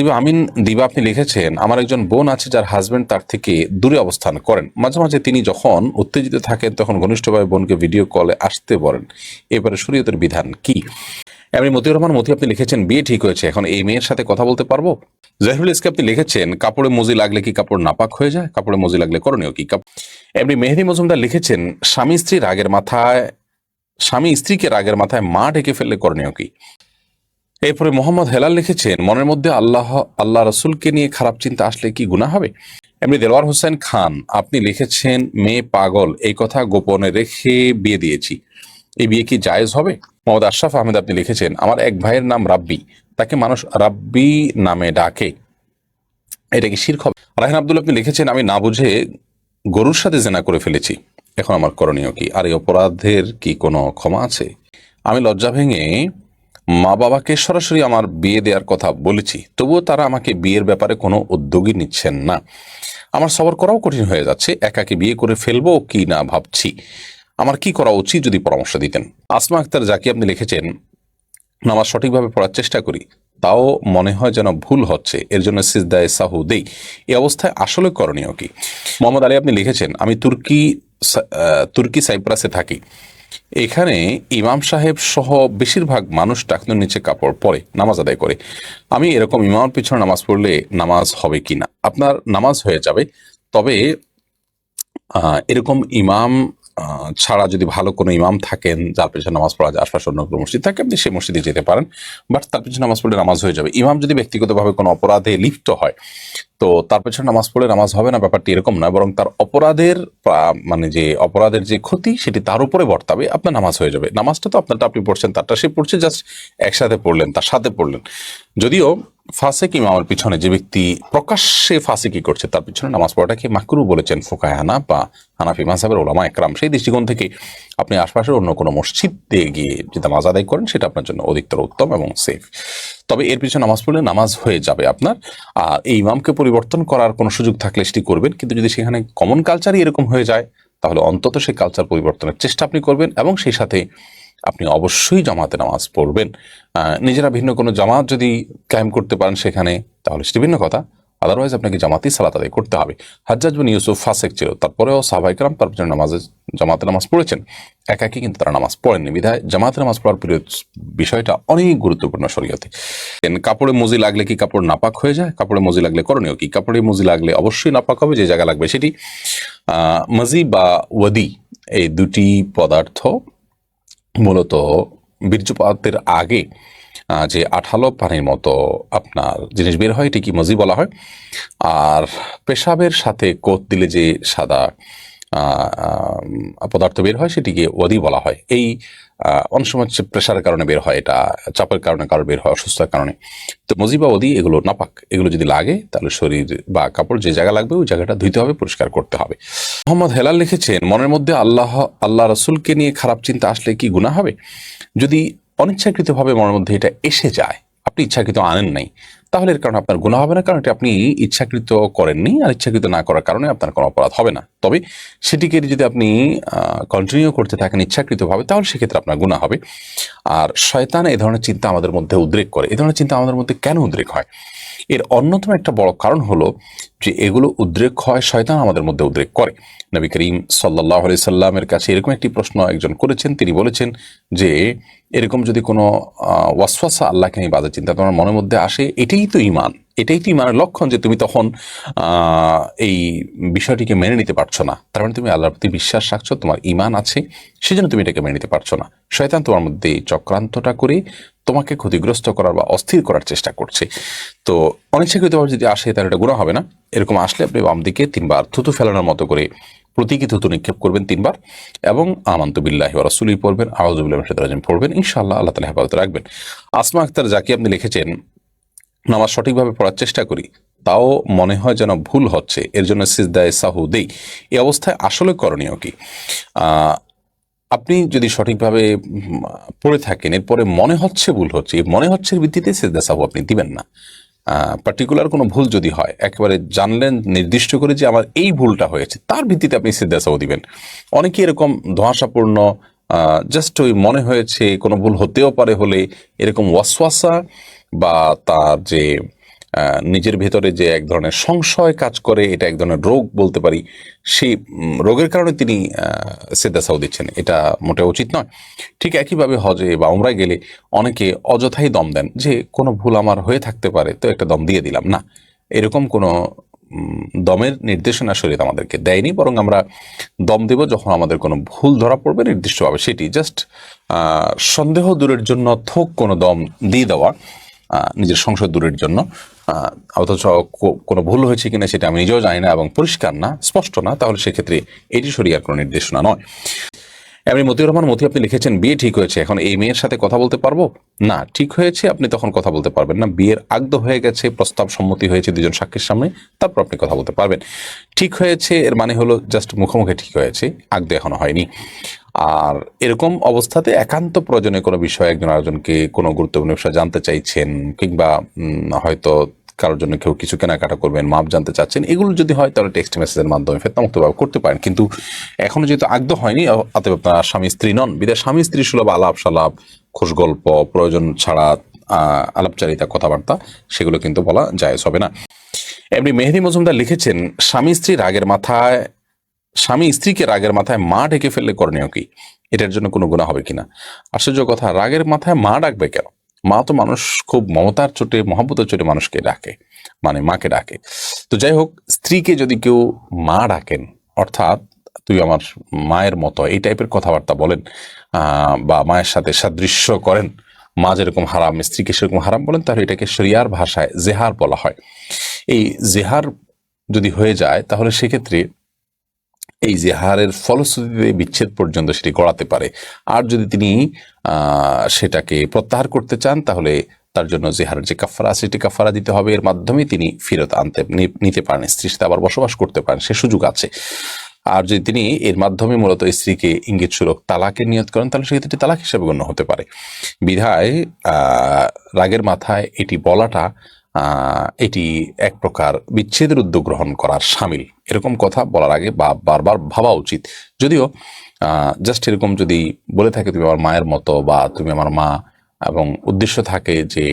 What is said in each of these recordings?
দিবা আমিন, দিবা আপনি লিখেছেন, আমার একজন বোন আছে যার হাজবেন্ড তার থেকে দূরে অবস্থান করেন। মাঝে মাঝে তিনি যখন উত্তেজিত থাকেন, তখন ঘনিষ্ঠভাবে বোনকে ভিডিও কলে আসতে বলেন। এবারে শরীয়তের বিধান কি? এমনি মতিউর রহমান, মতি আপনি লিখেছেন, বিয়ে ঠিক হয়েছে, এখন এই মেয়ের সাথে কথা বলতে পারব? জাহিরুল ইসকে আপনি লিখেছেন, কাপড়ে মজি লাগলে কি কাপড় নাপাক হয়ে যায়? কাপড়ে মজি লাগলে করণীয় কি? এমনি মেহেদি মজুমদার লিখেছেন, স্বামী স্ত্রী রাগের মাথায়, স্বামী স্ত্রীকে রাগের মাথায় মা ঢেকে ফেললে করণীয় কি? এরপরে মোহাম্মদ হেলাল লিখেছেন, মনের মধ্যে আল্লাহ আল্লাহ রসুলকে নিয়ে খারাপ চিন্তা আসলে কি গুণা হবে? এমনি দেলোয়ার হোসেন খান, আপনি লিখেছেন, মেয়ে পাগল, এই কথা গোপনে রেখে বিয়ে দিয়েছি। এই বিয়ে কি জায়েজ হবে? মোহাম্মদ আশরাফ আহমেদ আপনি লিখেছেন, আমার এক ভাইয়ের নাম রাব্বি, তাকে মানুষ রাব্বি নামে ডাকে। এটা কি শির্ক হবে? রাহিন আব্দুল আপনি লিখেছেন, আমি না বুঝে গরুর সাথে জেনা করে ফেলেছি। এখন আমার করণীয় কি? আর এই অপরাধের কি কোনো ক্ষমা আছে? আমি লজ্জা ভেঙে মা বাবাকে সরাসরি আমার বিয়ে দেওয়ার কথা বলেছি, তবুও তারা আমাকে বিয়ের ব্যাপারে কোনো উদ্যোগই নিচ্ছেন না। আমার সবর করাও কঠিন হয়ে যাচ্ছে, একাকে বিয়ে করে ফেলব কি না ভাবছি। আমার কি করা উচিত যদি পরামর্শ দিতেন? আসমা আক্তার যাকে আপনি লিখেছেন, নামাজ সঠিকভাবে পড়ার চেষ্টা করি, তাও মনে হয় যেন ভুল হচ্ছে, এর জন্য সিজদায় সাহু দেই। এই অবস্থায় আসলে করণীয় কি? মোহাম্মদ আলী আপনি লিখেছেন, আমি তুর্কি তুর্কি সাইপ্রাসে থাকি। এখানে ইমাম সাহেব সহ বেশিরভাগ মানুষ টাকনুর নিচে কাপড় পরে, নামাজ আদায় করে। আমি এরকম ইমামের পিছনে নামাজ পড়লে নামাজ হবে কিনা? আপনার নামাজ হয়ে যাবে। তবে এরকম ইমাম ছাড়া যদি ভালো কোনো ইমাম থাকেন, যার পিছনে নামাজ পড়া যায় আশপাশে অন্য কোনো মসজিদ থাকে, আপনি সেই মসজিদে যেতে পারেন। বাট তার পিছনে নামাজ পড়লে নামাজ হয়ে যাবে। ইমাম যদি ব্যক্তিগতভাবে কোনো অপরাধে লিপ্ত হয় তো তার পেছনে নামাজ পড়লে নামাজ হবে না, ব্যাপারটি এরকম নয় বরং তার অপরাধের মানে যে অপরাধের যে ক্ষতি, সেটি তার উপরে বর্তাবে, আপনার নামাজ হয়ে যাবে। নামাজটা তো আপনারটা আপনি পড়ছেন, তারটা সে পড়ছে, জাস্ট একসাথে পড়লেন, তার সাথে পড়লেন। যদিও ফাসেক ইমামের পিছনে যে ব্যক্তি প্রকাশ্যে ফাসেকি করছে, তার পিছনে নামাজ পড়াটাকে মাকরু বলেছেন ফোকায় হানা বা হানাফি মাসাবের ওলামা একরাম। সেই দৃষ্টিকোণ থেকে আপনি আশপাশের অন্য কোনো মসজিদে গিয়ে যে নামাজ আদায় করেন, সেটা আপনার জন্য অধিকতর উত্তম এবং সেফ তবে এর পিছনে নামাজ পড়লে নামাজ হয়ে যাবে আপনার। আর এই ইমামকে পরিবর্তন করার কোনো সুযোগ থাকলে সেটি করবেন। কিন্তু যদি সেখানে কমন কালচারই এরকম হয়ে যায়, তাহলে অন্তত সেই কালচার পরিবর্তনের চেষ্টা আপনি করবেন এবং সেই সাথে আপনি অবশ্যই জামাতে নামাজ পড়বেন। নিজেরা ভিন্ন কোনো জামাত যদি কায়েম করতে পারেন সেখানে, তাহলে সেটি ভিন্ন কথা। আদারওয়াইজ আপনাকে জামাতি সালাত আদায় করতে হবে। হাজ্জাজ বিন ইউসুফ ফাসেক ছিল। তারপরেও সাহবাইকরাম তার পিছনে নামাজে, জামাতে নামাজ পড়েছেন। একাকি কিন্তু তারা নামাজ পড়েননি। বিধায় জামাতে নামাজ পড়ার পিরিয়ড বিষয়টা অনেক গুরুত্বপূর্ণ শরীয়তে। কাপড়ে মুজি লাগলে কি কাপড় নাপাক হয়ে যায়? কাপড়ে মুজি লাগলে করণীয় কি? কাপড়ে মুজি লাগলে অবশ্যই নাপাক হবে। যে জায়গা লাগবে সেটি মাজি বা ওয়াদি, এই দুটি পদার্থ মূলত বীর্যপাতের আগে যে আঠালো পানির মতো আপনার জিনিস বের হয় এটি কি মজি বলা হয়। আর পেশাবের সাথে কোত দিলে যে সাদা পদার্থ বের হয়, সেটিকে ওয়াদি বলা হয়। এই অনেক সময় হচ্ছে প্রেশারের কারণে বের হয়, এটা চাপের কারণে, কারও বের হয় অসুস্থতার কারণে। তো মজি বা ওদি এগুলো নাপাক। এগুলো যদি লাগে, তাহলে শরীর বা কাপড় যে জায়গা লাগবে, ওই জায়গাটা ধুইতে হবে, পরিষ্কার করতে হবে। মোহাম্মদ হেলাল লিখেছেন, মনের মধ্যে আল্লাহ আল্লাহ রসুলকে নিয়ে খারাপ চিন্তা আসলে কি গুণা হবে? যদি অনিচ্ছাকৃতভাবে মনের মধ্যে এটা এসে যায়। আপনি ইচ্ছাকৃত আনেন নাই। তাহলে এর কারণে আপনার গুণা হবে না, কারণ এটা আপনি ইচ্ছাকৃত করেননি আর ইচ্ছাকৃত না করার কারণে আপনার কোনো অপরাধ হবে না। তবে সেটিকে যদি আপনি কন্টিনিউ করতে থাকেন ইচ্ছাকৃতভাবে, তাহলে সেক্ষেত্রে আপনার গুণা হবে। আর শয়তান এ ধরনের চিন্তা আমাদের মধ্যে উদ্রেক করে। এ ধরনের চিন্তা আমাদের মধ্যে কেন উদ্রেক হয়? এর অন্যতম একটা বড় কারণ হলো যে এগুলো উদ্রেক হয় শয়তান আমাদের মধ্যে উদ্রেক করে। নবী করিম সাল্লাহ আলি সাল্লামের কাছে এরকম একটি প্রশ্ন একজন করেছেন, তিনি বলেছেন যে এরকম যদি কোনো ওয়াসওয়াসা আল্লাহকে নিয়ে বাজে চিন্তা তোমার মনের মধ্যে আসে, এটাই তো ইমান এটাই তো ইমানের লক্ষণ যে তুমি তখন এই বিষয়টিকে মেনে নিতে পারছ না। তার মানে তুমি আল্লাহর প্রতি বিশ্বাস রাখছো, তোমার ইমান আছে, সেজন্য তুমি এটাকে মেনে নিতে পারছ না। শয়তান তোমার মধ্যে চক্রান্তটা করে তোমাকে ক্ষতিগ্রস্ত করার বা অস্থির করার চেষ্টা করছে। তো অনিচ্ছাকৃতভাবে যদি আসে, তাহলে এটা গুণা হবে না। এরকম আসলে আপনি বাম দিকে তিনবার থুতু ফেলানোর মতো করে প্রতীকী থুতু নিক্ষেপ করবেন তিনবার এবং আমান্ত বিল্লাহি ওয়া রাসূলি পড়বেন মিনাশ শাইতানির পড়বেন, ইনশাআল্লাহ আল্লাহ তাআলা হেফাজত রাখবেন। আসমা আক্তার যাকে আপনি লিখেছেন, নামাজ সঠিকভাবে পড়ার চেষ্টা করি, তাও মনে হয় যেন ভুল হচ্ছে, এর জন্য সিজদায় সাহু দেই। এই অবস্থায় আসলে করণীয় কি? আপনি যদি সঠিকভাবে পড়ে থাকেন, এরপরে মনে হচ্ছে ভুল হচ্ছে মনে হচ্ছে ভিত্তিতে সিজদা সাহু আপনি দিবেন না। পার্টিকুলার কোনো ভুল যদি হয়, একেবারে জানলেন, নির্দিষ্ট করে যে আমার এই ভুলটা হয়েছে, তার ভিত্তিতে আপনি সিজদা সাহু দিবেন। অনেকে এরকম ধোঁয়াশাপূর্ণ জাস্ট ওই মনে হয়েছে, কোনো ভুল হতেও পারে হলে এরকম ওয়াসওয়াসা বা তার যে নিজের ভেতরে যে এক ধরনের সংশয় কাজ করে, এটা এক ধরনের রোগ বলতে পারি, সেই রোগের কারণে তিনি সেদা সাউ দিচ্ছেন। এটা মোটে উচিত নয়। ঠিক একইভাবে হজে বা উমরায় গেলে অনেকে অযথাই দম দেন যে, কোনো ভুল আমার হয়ে থাকতে পারে, তো একটা দম দিয়ে দিলাম। না, এরকম কোনো দমের নির্দেশনা শরীর আমাদেরকে দেয়নি, বরং আমরা দম দেব যখন আমাদের কোনো ভুল ধরা পড়বে নির্দিষ্টভাবে। সেটি জাস্ট সন্দেহ দূরের জন্য, থোক কোনো দম দিয়ে দেওয়া নিজের সংশয় দূরের জন্য অথচ কোনো ভুল হয়েছে কিনা সেটা আমি নিজেও জানি না এবং পরিষ্কার না, স্পষ্ট না, তাহলে সেক্ষেত্রে এটি শরিয়ার কোনো নির্দেশনা নয়। এমনি মতিউর রহমান, মতি আপনি লিখেছেন, বিয়ে ঠিক হয়েছে, এখন এই মেয়ের সাথে কথা বলতে পারব? না, ঠিক হয়েছে, আপনি তখন কথা বলতে পারবেন না, বিয়ের আগদ হয়ে গেছে, প্রস্তাব সম্মতি হয়েছে দুজন সাক্ষীর সামনে, তারপর আপনি কথা বলতে পারবেন। ঠিক হয়েছে, এর মানে হলো জাস্ট মুখোমুখি ঠিক হয়েছে, আগদ এখনও হয়নি। আর এরকম অবস্থাতে একান্ত প্রয়োজনে কোনো বিষয়ে একজন আরেকজনকে কোনো গুরুত্বপূর্ণ বিষয় জানতে চাইছেন, কিংবা হয়তো কারোর জন্য কেউ কিছু কেনাকাটা করবেন, মাপ জানতে চাচ্ছেন, এগুলো যদি হয় তাহলে টেক্সট মেসেজের মাধ্যমে ফেতনামুক্তভাবে করতে পারেন। কিন্তু এখনও যেহেতু আগ্ধ হয়নি অতএব আপনার স্বামী স্ত্রী নন, বিদায় স্বামী স্ত্রী সুলভ আলাপ সালাপ, খোশ গল্প, প্রয়োজন ছাড়া আলাপচারিতা, কথাবার্তা, সেগুলো কিন্তু বলা জায়েজ হবে না। এমনি মেহেদি মজুমদার লিখেছেন, স্বামী স্ত্রী রাগের মাথায়, স্বামী স্ত্রীকে রাগের মাথায় মা ডেকে ফেললে করণীয় কি? এটার জন্য কোনো গুণা হবে কিনা? আশ্চর্য কথা, রাগের মাথায় মা ডাকবে কেন? মা তো মানুষ খুব মমতার চোটে মহাব্বতের চোটে মানুষকে ডাকে মানে মাকে ডাকে। তো যাই হোক, স্ত্রীকে যদি কেউ মা ডাকেন, অর্থাৎ তুই আমার মায়ের মতো, এই টাইপের কথাবার্তা বলেন বা মায়ের সাথে সাদৃশ্য করেন, মা যেরকম হারাম, স্ত্রীকে সেরকম হারাম বলেন, তাহলে এটাকে শরিয়ার ভাষায় জেহার বলা হয়। এই জেহার যদি হয়ে যায়, তাহলে সেক্ষেত্রে এই জেহারের ফলশ্রুতিতে বিচ্ছেদ পর্যন্ত সেটি গড়াতে পারে। আর যদি তিনি সেটাকে প্রত্যাহার করতে চান, তাহলে তার জন্য যে হারের যে কাফারা আছে সেটি কাফারা দিতে হবে। এর মাধ্যমে তিনি ফেরত আনতে নিতে পারেন। স্ত্রীর সাথে আবার বসবাস করতে পারেন। সে সুযোগ আছে। আর যদি তিনি এর মাধ্যমে মূলত স্ত্রীকে ইঙ্গিত সুরক তালাকের নিয়ত করেন, তাহলে সেক্ষেত্রে তালাক হিসেবে গণ্য হতে পারে। বিধায় রাগের মাথায় এটি বলাটা এটি এক প্রকার বিচ্ছেদের উদ্যোগ গ্রহণ করার সামিল। এরকম কথা বলার আগে বা বারবার ভাবা উচিত। যদিও জাস্ট এরকম যদি বলে থাকে, তুমি আমার মায়ের মতো বা তুমি আমার মা এবং উদ্দেশ্য থাকে যে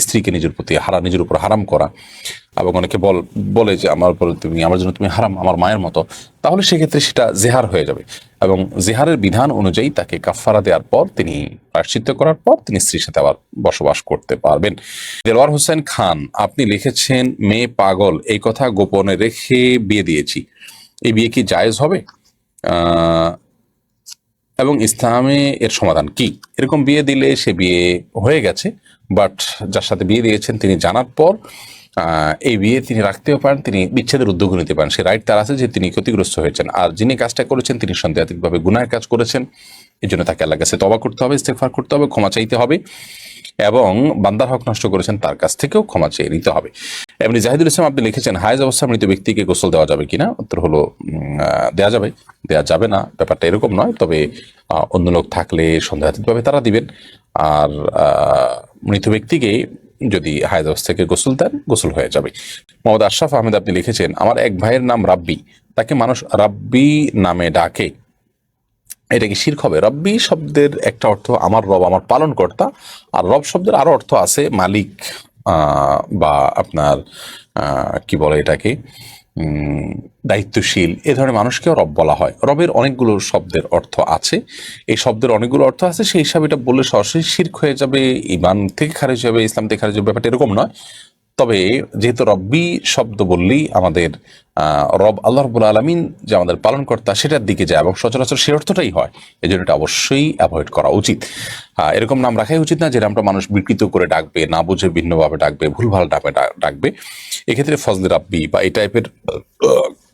স্ত্রীকে নিজের প্রতি হারা, নিজের উপর হারাম করা। এবং অনেকে বল, বলে যে, আমার উপর তুমি, আমার জন্য তুমি হারাম, আমার মায়ের মতো। তাহলে সেক্ষেত্রে সেটা জেহার হয়ে যাবে। এবং জেহারের বিধান অনুযায়ী তাকে কাফারা দেওয়ার পর তিনি প্রায়শ্চিত্ত করার পর তিনি স্ত্রীর সাথে আবার বসবাস করতে পারবেন। দেলোয়ার হোসেন খান, আপনি লিখেছেন, মেয়ে পাগল, এই কথা গোপনে রেখে বিয়ে দিয়েছি। এই বিয়ে কি জায়েজ হবে? এবং ইসলামে এর সমাধান কি? এরকম বিয়ে দিলে সে বিয়ে হয়ে গেছে। বাট যার সাথে বিয়ে দিয়েছেন, তিনি জানার পর এই বিয়ে তিনি রাখতেও পারেন, তিনি বিচ্ছেদের উদ্যোগ নিতে পারেন। সে রাইট তার আছে যে তিনি ক্ষতিগ্রস্ত হয়েছেন। আর যিনি কাজটা করেছেন, তিনি সন্দেহাতীতভাবে গুনাহের কাজ করেছেন। এই জন্য তাকে আল্লাহ কাছে তবা করতে হবে ইস্তেফার করতে হবে, ক্ষমা চাইতে হবে এবং বান্দার হক নষ্ট করেছেন, তার কাছ থেকেও ক্ষমা চেয়ে নিতে হবে। এমনি জাহিদুল ইসলাম আপনি লিখেছেন, হায়জ অবস্থা মৃত ব্যক্তিকে গোসল দেওয়া যাবে কিনা? উত্তর হলো দেওয়া যাবে। দেওয়া যাবে না, ব্যাপারটা এরকম নয়। তবে অন্য লোক থাকলে সন্দেহাতীতভাবে তারা দিবেন। আর মৃত ব্যক্তিকে যদি হায়দ থেকে গোসল দেন, গোসল হয়ে যাবে। মোহাম্মদ আশরাফ আহমেদ, আপনি লিখেছেন, আমার এক ভাইয়ের নাম রাব্বি। তাকে মানুষ রাব্বি নামে ডাকে। এটা কি শির্ক হবে? রব্বি শব্দের একটা অর্থ আমার রব, আমার পালনকর্তা। আর রব শব্দের আরও অর্থ আছে মালিক বা আপনার কি বলে এটাকে? দায়িত্বশীল, এ ধরনের মানুষকেও রব বলা হয়। রবের অনেকগুলো শব্দের অর্থ আছে। এই শব্দের অনেকগুলো অর্থ আছে, সেই হিসাবে এটা বললে সরাসরি শির্ক হয়ে যাবে ইমান থেকে খারিজ হবে ইসলাম থেকে খারিজ হবে ব্যাপারটা এরকম নয়। তবে যেহেতু রব্বি শব্দ বললেই আমাদের রব আল্লাহ রবুল আলমিন যে আমাদের পালনকর্তা সেটার দিকে যায় এবং সচরাচর সে অর্থটাই হয়। এই জন্য এটা অবশ্যই অ্যাভয়েড করা উচিত। এরকম নাম রাখাই উচিত না যে নামটা মানুষ বিকৃত করে ডাকবে, না বুঝে ভিন্নভাবে ডাকবে, ভুলভাল ডাকবে ডাকবে। এক্ষেত্রে ফজলে রাব্বি বা এই টাইপের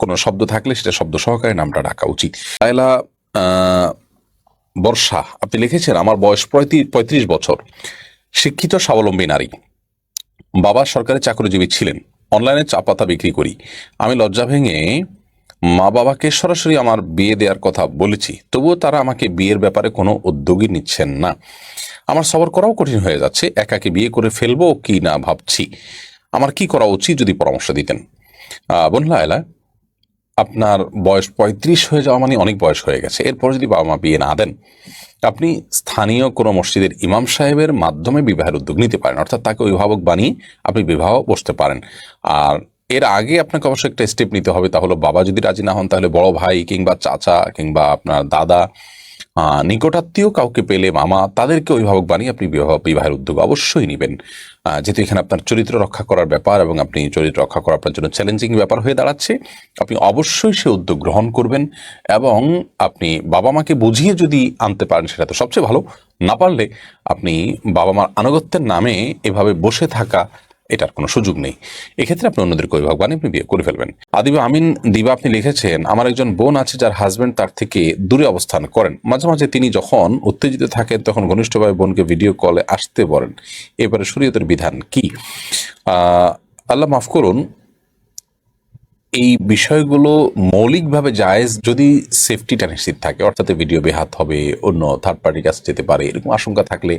কোনো শব্দ থাকলে সেটা শব্দ সহকারে নামটা ডাকা উচিত। লায়লা বর্ষা, আপনি লিখেছেন, আমার বয়স পঁয়ত্রিশ বছর। শিক্ষিত, স্বাবলম্বী নারী। বাবা সরকারি চাকরিজীবী ছিলেন। অনলাইনে চা পাতা বিক্রি করি। আমি লজ্জা ভেঙে মা বাবাকে সরাসরি আমার বিয়ে দেওয়ার কথা বলেছি, তবুও তারা আমাকে বিয়ের ব্যাপারে কোনো উদ্যোগই নিচ্ছেন না। আমার সবর করাও কঠিন হয়ে যাচ্ছে, একাকে বিয়ে করে ফেলব কি না ভাবছি। আমার কি করা উচিত যদি পরামর্শ দিতেন? বোন লায়লা আপনার বয়স পঁয়ত্রিশ হয়ে যাওয়া মানে অনেক বয়স হয়ে গেছে। এরপর যদি বাবা মা বিয়ে না দেন, আপনি স্থানীয় কোনো মসজিদের ইমাম সাহেবের মাধ্যমে বিবাহের উদ্যোগ নিতে পারেন। অর্থাৎ তাকে অভিভাবক বানিয়ে আপনি বিবাহ বসতে পারেন। আর এর আগে আপনাকে অবশ্যই একটা স্টেপ নিতে হবে তাহলে বাবা যদি রাজি না হন, তাহলে বড় ভাই কিংবা চাচা কিংবা আপনার দাদা নিকটাত্মীয় কাউকে পেলে মামা, তাদেরকে অভিভাবক বানিয়ে আপনি বিবাহ, বিবাহের উদ্যোগ অবশ্যই নেবেন। যেহেতু এখানে আপনার চরিত্র রক্ষা করার ব্যাপার এবং আপনি চরিত্র রক্ষা করা আপনার জন্য চ্যালেঞ্জিং ব্যাপার হয়ে দাঁড়াচ্ছে, আপনি অবশ্যই সে উদ্যোগ গ্রহণ করবেন এবং আপনি বাবা মাকে বুঝিয়ে যদি আনতে পারেন সেটা তো সবচেয়ে ভালো। না পারলে আপনি বাবা মার আনুগত্যের নামে এভাবে বসে থাকা এটার কোনো সুযোগ নেই। এক্ষেত্রে আপনি অন্যদেরকে অভিভাবক আপনি বিয়ে করে ফেলবেন। আদিবা আমিন দিবা আপনি লিখেছেন, আমার একজন বোন আছে যার হাজব্যান্ড তার থেকে দূরে অবস্থান করেন। মাঝে মাঝে তিনি যখন উত্তেজিত থাকেন, তখন ঘনিষ্ঠভাবে বোনকে ভিডিও কলে আসতে বলেন। এবারে শরীয়তের বিধান কি? আল্লাহ মাফ করুন এই বিষয়গুলো মৌলিকভাবে জায়েজ যদি সেফটিটা নিশ্চিত থাকে, অর্থাৎ ভিডিও বেহাত হবে, অন্য থার্ড পার্টির কাছে যেতে পারে, এরকম আশঙ্কা থাকলে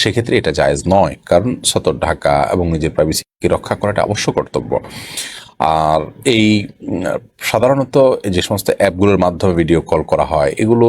সেক্ষেত্রে এটা জায়েজ নয়। কারণ সতর ঢাকা এবং নিজের প্রাইভেসিকে রক্ষা করাটা অবশ্য কর্তব্য। আর এই সাধারণত যে সমস্ত অ্যাপগুলোর মাধ্যমে ভিডিও কল করা হয়, এগুলো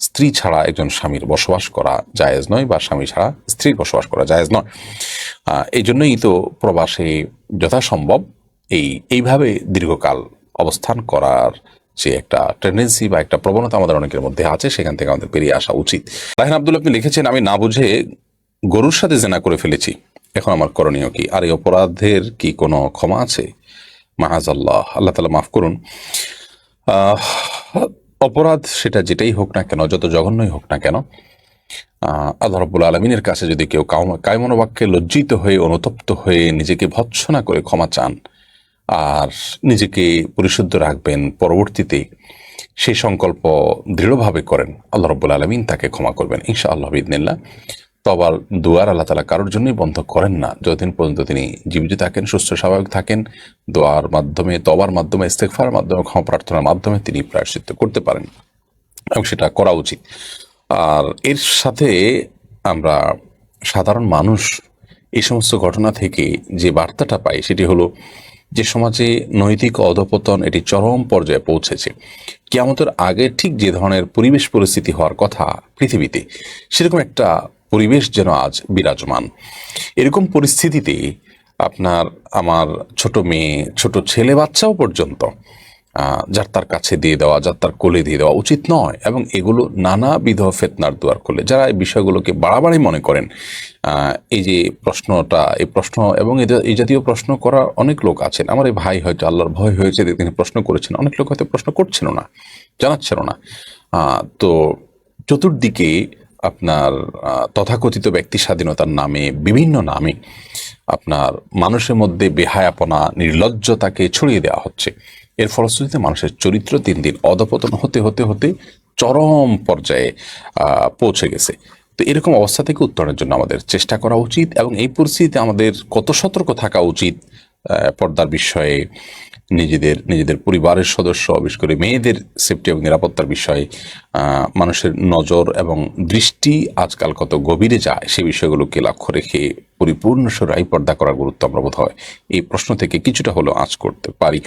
স্ত্রী ছাড়া একজন স্বামীর বসবাস করা জায়েজ নয় বা স্বামী ছাড়া স্ত্রীর বসবাস করা জায়েজ নয়। এই জন্যই তো প্রবাসে যথাসম্ভব এই, এইভাবে দীর্ঘকাল অবস্থান করার যে একটা টেন্ডেন্সি বা একটা প্রবণতা আমাদের অনেকের মধ্যে আছে, সেখান থেকে আমাদের বেরিয়ে আসা উচিত। রাহিন আব্দুল, আপনি লিখেছেন, আমি না বুঝে গরুর সাথে জেনা করে ফেলেছি। এখন আমার করণীয় কি? আর এই অপরাধের কি কোনো ক্ষমা আছে? মাহাজ আল্লাহ আল্লাহ তালা মাফ করুন। অপরাধ সেটা যেটাই হোক না কেন, যত জঘন্যই হোক না কেন আল্লাহরবুল আলমিনের কাছে যদি কেউ কায়মনোবাক্যে লজ্জিত হয়ে, অনুতপ্ত হয়ে নিজেকে ভৎসনা করে ক্ষমা চান আর নিজেকে পরিশুদ্ধ রাখবেন, পরবর্তীতে সেই সংকল্প দৃঢ়ভাবে করেন, আল্লাহ রব্বুল আলমিন তাকে ক্ষমা করবেন ইনশা আল্লাহ বিদিনিল্লা তবার দুয়ার আল্লাহ তালা কারোর জন্যই বন্ধ করেন না। যতদিন পর্যন্ত তিনি জীবিত থাকেন, সুস্থ স্বাভাবিক থাকেন, দোয়ার মাধ্যমে তবার মাধ্যমে ইস্তেকফার মাধ্যমে, ক্ষমা প্রার্থনার মাধ্যমে তিনি প্রায়শ্চিত্ত করতে পারেন এবং সেটা করা উচিত। আর এর সাথে আমরা সাধারণ মানুষ এই সমস্ত ঘটনা থেকে যে বার্তাটা পাই সেটি হলো যে সমাজে নৈতিক অধপতন এটি চরম পর্যায়ে পৌঁছেছে। কেয়ামতের আগে ঠিক যে ধরনের পরিবেশ পরিস্থিতি হওয়ার কথা পৃথিবীতে, সেরকম একটা পরিবেশ যেন আজ বিরাজমান। এরকম পরিস্থিতিতে আপনার আমার ছোট মেয়ে, ছোট ছেলে বাচ্চাও পর্যন্ত যার তার কাছে দিয়ে দেওয়া, যার তার কোলে দিয়ে দেওয়া উচিত নয় এবং এগুলো নানাবিধ ফেতনার দুয়ার খোলে। যারা এই বিষয়গুলোকে বাড়াবাড়ি মনে করেন এই যে প্রশ্নটা, এই প্রশ্ন এবং এই জাতীয় প্রশ্ন করা অনেক লোক আছেন। আমার এই ভাই হয়তো আল্লাহর ভয় হয়েছে তিনি প্রশ্ন করেছেন। অনেক লোক হয়তো প্রশ্ন করছেন না জানাচ্ছেন না। তো চতুর্দিকে আপনার তথাকথিত ব্যক্তি স্বাধীনতার নামে বিভিন্ন নামে আপনার মানুষের মধ্যে বেহায়াপনা, নির্লজ্জতাকে ছড়িয়ে দেওয়া হচ্ছে। এর ফলশ্রুতিতে মানুষের চরিত্র দিন দিন অধপতন হতে হতে হতে চরম পর্যায়ে পৌঁছে গেছে। তো এরকম অবস্থা থেকে উত্তরণের জন্য আমাদের চেষ্টা করা উচিত এবং এই পরিস্থিতিতে আমাদের কত সতর্ক থাকা উচিত পর্দার বিষয়ে নিজেদের নিজেদের পরিবারের সদস্য, বিশেষ করে মেয়েদের সেফটি এবং নিরাপত্তার বিষয়ে মানুষের নজর এবং দৃষ্টি আজকাল কত গভীরে যায় সে বিষয়গুলোকে লক্ষ্য রেখে পরিপূর্ণ সরাই পর্দা করার গুরুত্ব আমরা বোধ হয় এই প্রশ্ন থেকে কিছুটা হলেও আঁচ করতে পারি।